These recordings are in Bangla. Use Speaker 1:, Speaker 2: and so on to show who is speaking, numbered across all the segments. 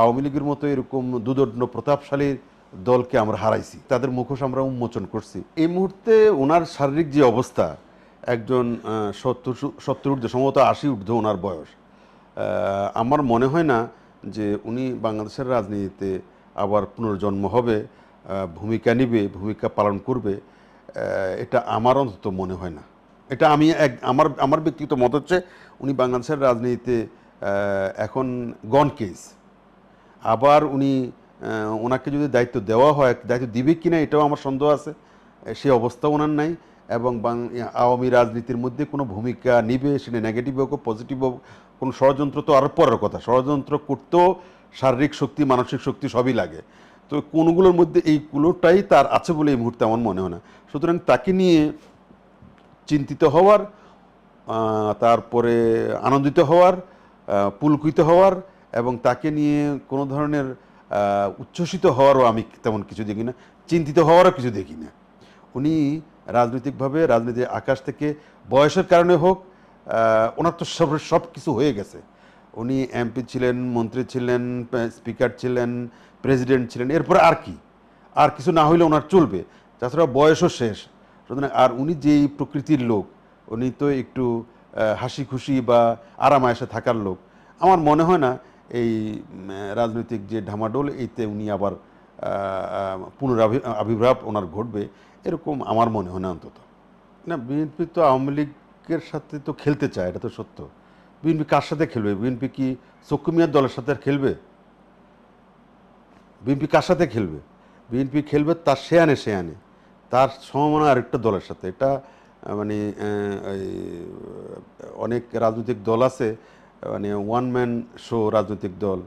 Speaker 1: আওয়ামী লীগের মতো এরকম দুদণ্ড প্রতাপশালী দলকে আমরা হারাইছি। তাদের মুখোশ আমরা উন্মোচন করছি। এই মুহূর্তে ওনার শারীরিক যে অবস্থা, একজন সত্তর সত্তর ঊর্ধ্ব, সম্ভবত আশি ঊর্ধ্ব ওনার বয়স আমার মনে হয় না যে উনি বাংলাদেশের রাজনীতিতে আবার পুনর্জন্ম হবে ভূমিকা নিবে, ভূমিকা পালন করবে এটা আমার অন্তত মনে হয় না। এটা আমি এক, আমার আমার ব্যক্তিগত মত হচ্ছে উনি বাংলাদেশের রাজনীতিতে এখন গন কেস আবার উনি ওনাকে যদি দায়িত্ব দেওয়া হয়, দায়িত্ব দিবে কি না এটাও আমার সন্দেহ আছে। সে অবস্থা ওনার নাই এবং আওয়ামী রাজনীতির মধ্যে কোনো ভূমিকা নিবে, সেটা নেগেটিভ হোক পজিটিভ হোক, কোনো ষড়যন্ত্র তো আরও পরের কথা। ষড়যন্ত্র করতেও শারীরিক শক্তি, মানসিক শক্তি সবই লাগে। তো কোনগুলোর মধ্যে এইগুলোটাই তার আছে বলে এই মুহূর্তে আমার মনে হয় না। সুতরাং তাকে নিয়ে চিন্তিত হওয়ার তারপরে আনন্দিত হওয়ার পুলকিত হওয়ার এবং তাকে নিয়ে কোনো ধরনের উচ্ছ্বসিত হওয়ারও আমি তেমন কিছু দেখি না, চিন্তিত হওয়ারও কিছু দেখি না। উনি রাজনৈতিকভাবে, রাজনীতির আকাশ থেকে বয়সের কারণে হোক ওনার তো সব সব কিছু হয়ে গেছে। উনি এমপি ছিলেন, মন্ত্রী ছিলেন স্পিকার ছিলেন, প্রেসিডেন্ট ছিলেন, এরপরে আর কি? আর কিছু না হইলে ওনার চলবে তাছাড়া বয়সও শেষ। সুতরাং আর উনি যেই প্রকৃতির লোক, উনি তো একটু হাসি খুশি বা আরাম আয়েসে থাকার লোক। আমার মনে হয় না এই রাজনৈতিক যে ঢামাডোল এইতে উনি আবার পুনরাবি আবির্ভাব ওনার ঘটবে, এরকম আমার মনে হয় না অন্তত। না, বিএনপি তো আওয়ামী লীগের সাথে তো খেলতে চায়, এটা তো সত্য। বিএনপি কার সাথে খেলবে? বিএনপি কি চক্ষু মিয়ার দলের সাথে আর খেলবে? বিএনপি কার সাথে খেলবে? বিএনপি খেলবে তার সে আনে সে আনে তার সমমনা আরেকটা দলের সাথে। এটা মানে অনেক রাজনৈতিক দল আছে মানে ওয়ান ম্যান শো রাজনৈতিক দল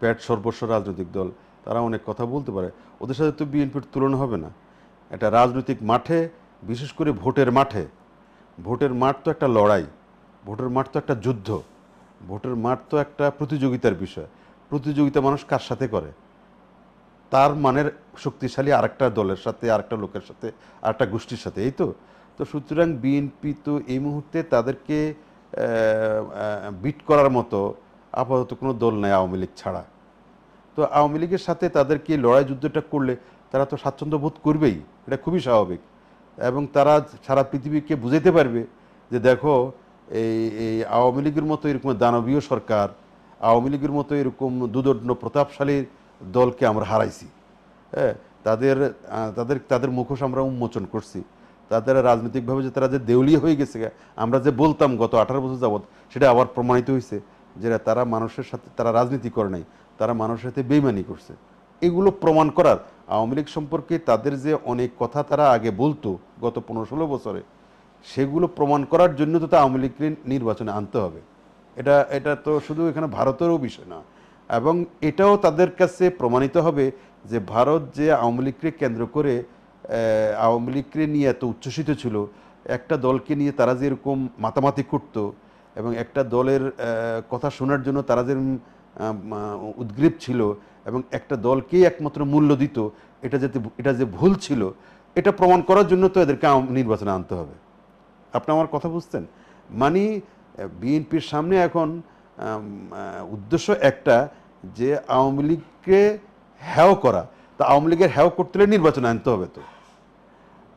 Speaker 1: প্যাট সর্বস্ব রাজনৈতিক দল, তারা অনেক কথা বলতে পারে। ওদের সাথে তো বিএনপির তুলনা হবে না। একটা রাজনৈতিক মাঠে, বিশেষ করে ভোটের মাঠে। ভোটের মাঠ তো একটা লড়াই, ভোটের মাঠ তো একটা যুদ্ধ, ভোটের মাঠ তো একটা প্রতিযোগিতার বিষয়। প্রতিযোগিতা মানুষ কার সাথে করে? তার মানের শক্তিশালী আরেকটা দলের সাথে, আরেকটা লোকের সাথে, আরেকটা গোষ্ঠীর সাথে, এই তো? তো সুতরাং বিএনপি তো এই মুহূর্তে তাদেরকে বিট করার মতো আপাতত কোনো দল নাই আওয়ামী লীগ ছাড়া। তো আওয়ামী লীগের সাথে তাদেরকে লড়াই যুদ্ধটা করলে তারা তো স্বাচ্ছন্দ্য বোধ করবেই, এটা খুবই স্বাভাবিক। এবং তারা সারা পৃথিবীকে বুঝাইতে পারবে যে দেখো, এই এই আওয়ামী লীগের মতো এরকম দানবীয় সরকার, আওয়ামী লীগের মতো এরকম দুদণ্ড প্রতাপশালী দলকে আমরা হারাইছি। হ্যাঁ তাদের তাদের তাদের মুখোশ আমরা উন্মোচন করছি। তাদের রাজনৈতিকভাবে যে তারা যে দেউলিয়া হয়ে গেছে, আমরা যে বলতাম গত আঠারো বছর যাবৎ, সেটা আবার প্রমাণিত হয়েছে যে তারা মানুষের সাথে, তারা রাজনীতি করে নাই, তারা মানুষের সাথে বেইমানি করছে। এগুলো প্রমাণ করার আওয়ামী লীগ সম্পর্কে তাদের যে অনেক কথা তারা আগে বলতো গত পনেরো ষোলো বছরে, সেগুলো প্রমাণ করার জন্য তো তা আওয়ামী লীগকে নির্বাচনে আনতে হবে। এটা এটা তো শুধু এখানে ভারতেরও বিষয় না। এবং এটাও তাদের কাছে প্রমাণিত হবে যে ভারত যে আওয়ামী লীগকে কেন্দ্র করে আওয়ামী লীগকে নিয়ে এত উচ্ছ্বসিত ছিল, একটা দলকে নিয়ে তারা যে এরকম মাতামাতি করতো এবং একটা দলের কথা শোনার জন্য তারা যে উদ্গ্রীব ছিল এবং একটা দলকেই একমাত্র মূল্য দিত, এটা যাতে এটা যে ভুল ছিল, এটা প্রমাণ করার জন্য তো এদেরকে নির্বাচনে আনতে হবে। আপনি আমার কথা বুঝতেন মানে বিএনপির সামনে এখন উদ্দেশ্য একটা যে আওয়ামী লীগকে হ্যাও করা, তা আওয়ামী লীগের হ্যাও করতে হলে নির্বাচনে আনতে হবে তো।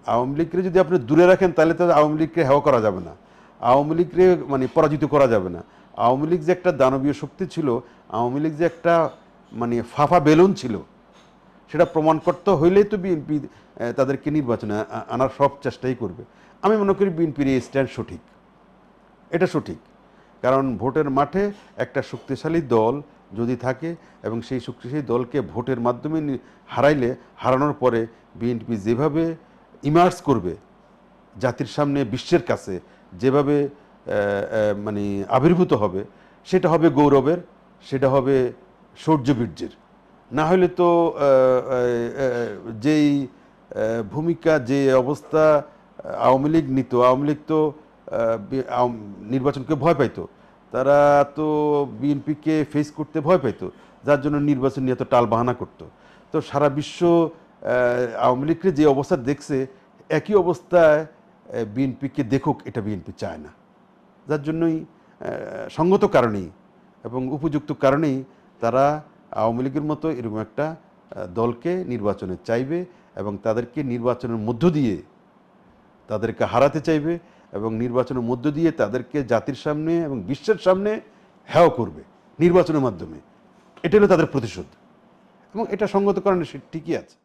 Speaker 1: আওয়ামী লীগকে যদি আপনি দূরে রাখেন, তাহলে তো আওয়ামী লীগকে হ্যাও করা যাবে না। আওয়ামী লীগকে মানে পরাজিত করা যাবে না। আওয়ামী লীগ যে একটা দানবীয় শক্তি ছিল, আওয়ামী লীগ যে একটা মানে ফাফা বেলুন ছিল, সেটা প্রমাণ করতে হইলেই তো বিএনপি তাদেরকে নির্বাচনে আনার সব চেষ্টাই করবে। আমি মনে করি বিএনপির এই স্ট্যান্ড সঠিক। এটা সঠিক। কারণ ভোটের মাঠে একটা শক্তিশালী দল যদি থাকে এবং সেই শক্তিশালী দলকে ভোটের মাধ্যমে হারাইলে, হারানোর পরে বিএনপি যেভাবে ইমার্স করবে জাতির সামনে বিশ্বের কাছে যেভাবে মানে আবির্ভূত হবে, সেটা হবে গৌরবের, সেটা হবে শৌর্যবীর্যের না হলে তো যেই ভূমিকা, যে অবস্থা, আওয়ামী লীগ নিত, আওয়ামী লীগ তো নির্বাচনকে ভয় পাইতো। তারা তো বিএনপিকে ফেস করতে ভয় পাইতো, যার জন্য নির্বাচন নিয়ে তো টাল বাহানা করতো। তো সারা বিশ্ব আওয়ামী লীগকে যে অবস্থা দেখছে, একই অবস্থায় বিএনপিকে দেখুক এটা বিএনপি চায় না। যার জন্যই সঙ্গত কারণেই এবং উপযুক্ত কারণেই তারা আওয়ামী লীগের মতো এরকম একটা দলকে নির্বাচনে চাইবে এবং তাদেরকে নির্বাচনের মধ্য দিয়ে তাদেরকে হারাতে চাইবে এবং নির্বাচনের মধ্য দিয়ে তাদেরকে জাতির সামনে এবং বিশ্বের সামনে হ্যাও করবে নির্বাচনের মাধ্যমে। এটা হলো তাদের প্রতিশোধ এবং এটা সঙ্গত কারণে সে ঠিকই আছে।